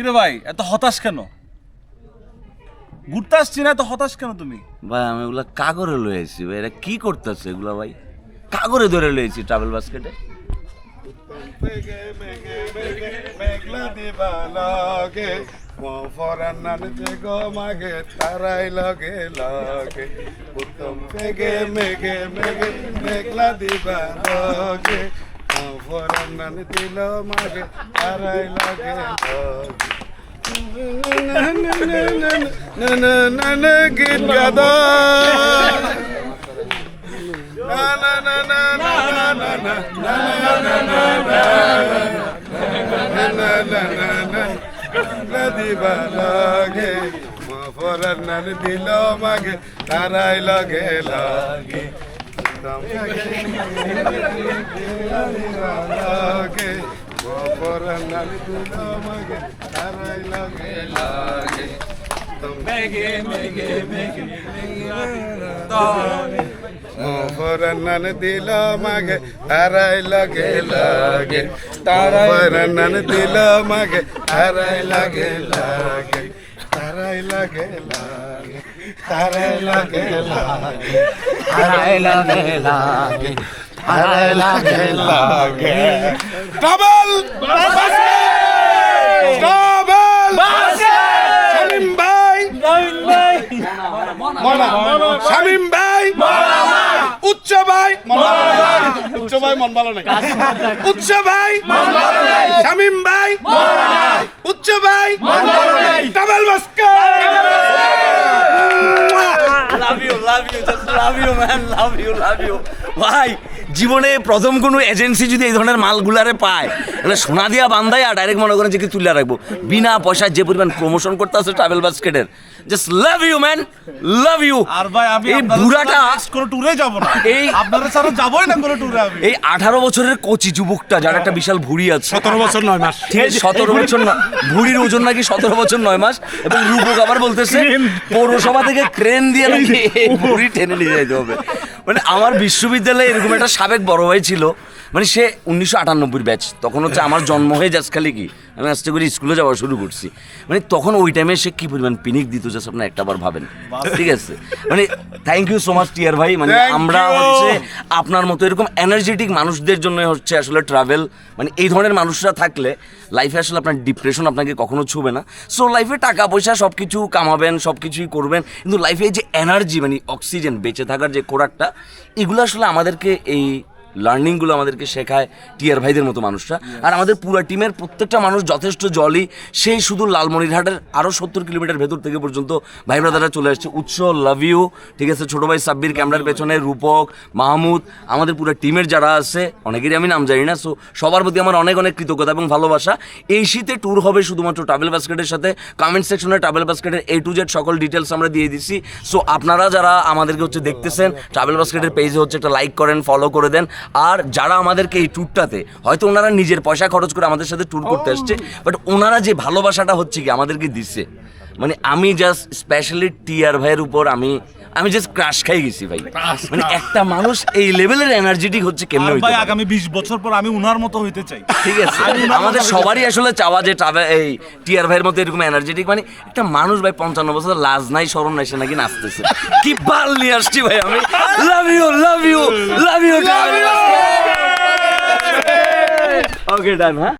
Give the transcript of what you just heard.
কিরে ভাই এত হতাশ কেন? ঘুরতে আসছি না এত হতাশ কেন তুমি? ভাই আমি এগুলা কাগরে লয়েছি ভাই এরা কি করতেছে এগুলা ভাই? কাগরে ধরে লয়েছি ট্রাভেল বাস্কেটে মেঘলা দিবা লগে ফরান নানতে গো মাগে তারাই লগে লগে উত্তম মেঘে মেঘে মেঘে মেঘলা দিবা লগে দিল মাগে তারাই লগে লগে। গীত গাদা দিবা লাগে মফরার নান দিল মাগে তারাই লগে লাগে লাগে মফরার দিল মাগে তারাই লগে লাগে মোহরান দিল মাগে তারাই লাগে লাগে তারাই তারাই লাগে লাগে তারাই লাগে লাগে তারাই লাগে লাগে আরে লাগে লাগে। ডাবল বাসে! ডাবল বাসে! শামিম ভাই। নবীন ভাই। মনা। শামিম ভাই। উচ্চ ভাই। উচ্চ ভাই মন ভালো নাই। উচ্চ ভাই। শামিম ভাই। উচ্চ ভাই। ডাবল বাসকে love you, love you, just love you, man. Love you, love you. Why? জীবনে প্রথম কোনো এজেন্সি যদি এই ধরনের মালগুলারে পায় তাহলে সোনা দিয়া বান্ধাই আর ডাইরেক্ট মনে করেন যে কি তুলে রাখব। বিনা পয়সায় যে পরিমাণ প্রমোশন করতে আছে travel বাস্কেটের just love you man love you আর ভাই আমি এই বুড়াটা কোনো ট্যুরে যাব না। এই- যাবোই না কোনো ট্যুরে আমি। এই আঠারো বছরের কচি যুবকটা যার একটা বিশাল ভুড়ি আছে। সতেরো বছর নয় মাস। ঠিক আছে সতেরো বছর না ভুড়ির ওজন নাকি সতেরো বছর নয় মাস এবং রূপক আবার বলতেছে পৌরসভা থেকে ক্রেন দিয়ে নাকি এই ভুড়ি টেনে নিয়ে যেতে হবে। মানে আমার বিশ্ববিদ্যালয়ে এরকম একটা সাবেক বড় ভাই ছিল। মানে সে উনিশশো আটানব্বই ব্যাচ তখন হচ্ছে আমার জন্ম হয়ে যাচ্ছে খালি কি আমি আস্তে করে স্কুলে যাওয়া শুরু করছি। মানে তখন ওই টাইমে সে কি পরিমাণ পিনিক দিত জাস্ট আপনার একটা বার ভাবেন। ঠিক আছে? মানে থ্যাংক ইউ সো মাচ টিয়ার ভাই। মানে আমরা হচ্ছে আপনার মতো এরকম এনার্জেটিক মানুষদের জন্য হচ্ছে আসলে ট্রাভেল মানে এই ধরনের মানুষরা থাকলে লাইফে আসলে আপনার ডিপ্রেশন আপনাকে কখনো ছুবে না। সো লাইফে টাকা পয়সা সব কিছু কামাবেন সব কিছুই করবেন কিন্তু লাইফে যে এনার্জি মানে অক্সিজেন বেঁচে থাকার যে খোরাকটা এগুলো আসলে আমাদেরকে এই লার্নিংগুলো আমাদেরকে শেখায় টিয়ার ভাইদের মতো মানুষরা। আর আমাদের পুরো টিমের প্রত্যেকটা মানুষ যথেষ্ট জলই সেই শুধু লালমনিরহাটের আরও সত্তর কিলোমিটার ভেতর থেকে পর্যন্ত ভাই ব্রাদাররা চলে আসছে। উৎস লাভ ইউ ঠিক আছে? ছোটো ভাই সাব্বির ক্যামেরার পেছনে রূপক মাহমুদ আমাদের পুরো টিমের যারা আছে অনেকেরই আমি নাম জানি না সো সবার প্রতি আমার অনেক অনেক কৃতজ্ঞতা এবং ভালোবাসা। এই শীতে ট্যুর হবে শুধুমাত্র ট্রাভেল বাস্কেটের সাথে। কমেন্ট সেকশনে ট্রাভেল বাস্কেটের এ টু জেড সকল ডিটেলস আমরা দিয়ে দিচ্ছি সো আপনারা যারা আমাদেরকে হচ্ছে দেখতেছেন ট্রাভেল বাস্কেটের পেজে হচ্ছে একটা লাইক করেন ফলো করে দেন। আর যারা আমাদেরকে এই ট্যুরটাতে হয়তো ওনারা নিজের পয়সা খরচ করে আমাদের সাথে ট্যুর করতে আসছে বাট ওনারা যে ভালোবাসাটা হচ্ছে কি আমাদেরকে দিচ্ছে মানে আমি জাস্ট স্পেশালি টিয়ার ভাইয়ের উপর আমি আমি জাস্ট ক্রাশ খাই গেছি ভাই। মানে একটা মানুষ এই লেভেলের এনার্জেটিক হচ্ছে কেমন হইতে ভাই? আগামী বিশ বছর পর আমি উনার মতো হইতে চাই। ঠিক আছে। আমাদের সবারই আসলে চাওয়া যে এই টিয়ার ভাইয়ের মতো এরকম এনার্জেটিক মানে একটা মানুষ ভাই পঞ্চান্ন বছর লাজ নাই শরম নাই সে নাকি নাচতেছে। কি বাল নিয়ে আসছি ভাই আমি। Love you love you love you okay done হ্যাঁ